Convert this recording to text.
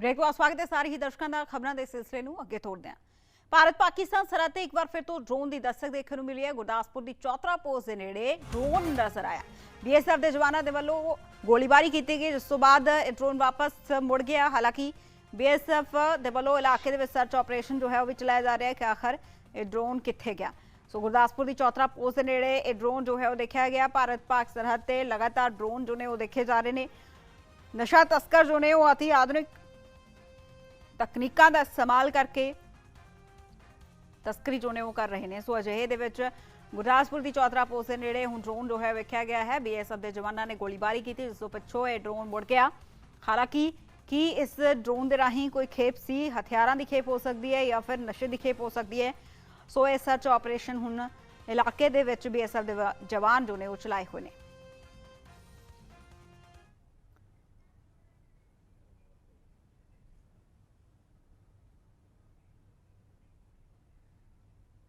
Break ਤੋਂ ਬਾਅਦ ਸਵਾਗਤ ਹੈ ਸਾਰੇ ਹੀ ਦਰਸ਼ਕਾਂ ਦਾ ਖਬਰਾਂ ਦੇ ਸਿਲਸਿਲੇ ਨੂੰ ਅੱਗੇ ਤੋਰਦੇ ਹਾਂ ਭਾਰਤ ਪਾਕਿਸਤਾਨ ਸਰਹੱਦ ਤੇ ਇੱਕ ਵਾਰ ਫਿਰ ਤੋਂ ਡਰੋਨ ਦੀ ਦਸਤਕ ਦੇਖਣ ਨੂੰ ਮਿਲੀ ਹੈ ਗੁਰਦਾਸਪੁਰ ਦੀ ਚੌਥਰਾ ਪੋਸਟ ਦੇ ਨੇੜੇ ਡਰੋਨ ਨਜ਼ਰ ਆਇਆ ਬੀਐਸਐਫ ਦੇ ਜਵਾਨਾਂ ਦੇ ਵੱਲੋਂ ਗੋਲੀਬਾਰੀ ਕੀਤੀ ਗਈ ਜਿਸ ਤੋਂ ਬਾਅਦ ਇਹ ਡਰੋਨ ਵਾਪਸ ਮੁੜ ਗਿਆ ਹਾਲਾਂਕਿ ਬੀਐਸਐਫ ਦੇ ਵੱਲੋਂ ਇਲਾਕੇ ਦੇ ਵਿੱਚ ਸਰਚ ਆਪਰੇਸ਼ਨ ਜੋ ਹੈ ਉਹ ਵੀ ਚਲਾਇਆ ਜਾ ਰਿਹਾ ਹੈ ਕਿ ਆਖਰ ਇਹ ਡਰੋਨ ਕਿੱਥੇ ਗਿਆ ਸੋ ਗੁਰਦਾਸਪੁਰ ਦੀ ਚੌਥਰਾ ਪੋਸਟ ਦੇ ਨੇੜੇ ਇਹ ਡਰੋਨ ਜੋ ਹੈ ਉਹ ਦੇਖਿਆ ਗਿਆ ਭਾਰਤ ਪਾਕ ਸਰਹੱਦ ਤੇ ਲਗਾਤਾਰ ਡਰੋਨ ਜੋ ਨੇ ਉਹ ਦੇਖੇ ਜਾ ਰਹੇ ਨੇ ਨਸ਼ਾ ਤਸਕਰ ਜੋ ਨੇ ਉਹ ਅਤੀ ਆਧੁਨਿਕ ਤਕਨੀਕਾਂ ਦਾ ਇਸਤੇਮਾਲ ਕਰਕੇ ਤਸਕਰੀ ਜੋ ਨੇ ਉਹ ਕਰ ਰਹੇ ਨੇ। ਸੋ ਅਜਿਹੇ ਦੇ ਵਿੱਚ ਗੁਰਦਾਸਪੁਰ ਦੀ ਚੌਥਰਾ ਪੋਸਟ ਦੇ ਨੇੜੇ ਹੁਣ ਡਰੋਨ ਜੋ ਹੈ ਵੇਖਿਆ ਗਿਆ ਹੈ। ਬੀਐਸਐਫ ਦੇ ਜਵਾਨਾਂ ਨੇ ਗੋਲੀਬਾਰੀ ਕੀਤੀ, ਜਿਸ ਤੋਂ ਪਿੱਛੋਂ ਇਹ ਡਰੋਨ ਮੁੜ ਗਿਆ। ਹਾਲਾਂਕਿ ਕੀ ਇਸ ਡਰੋਨ ਦੇ ਰਾਹੀਂ ਕੋਈ ਖੇਪ ਸੀ? ਹਥਿਆਰਾਂ ਦੀ ਖੇਪ ਹੋ ਸਕਦੀ ਹੈ ਜਾਂ ਫਿਰ ਨਸ਼ੇ ਦੀ ਖੇਪ ਹੋ ਸਕਦੀ ਹੈ? ਸੋ ਇਹ ਸਰਚ ਆਪਰੇਸ਼ਨ ਹੁਣ ਇਲਾਕੇ ਦੇ ਵਿੱਚ ਬੀਐਸਐਫ ਦੇ ਜਵਾਨ ਜੋ ਨੇ ਉਹ ਚਲਾਏ ਹੋਏ ਨੇ।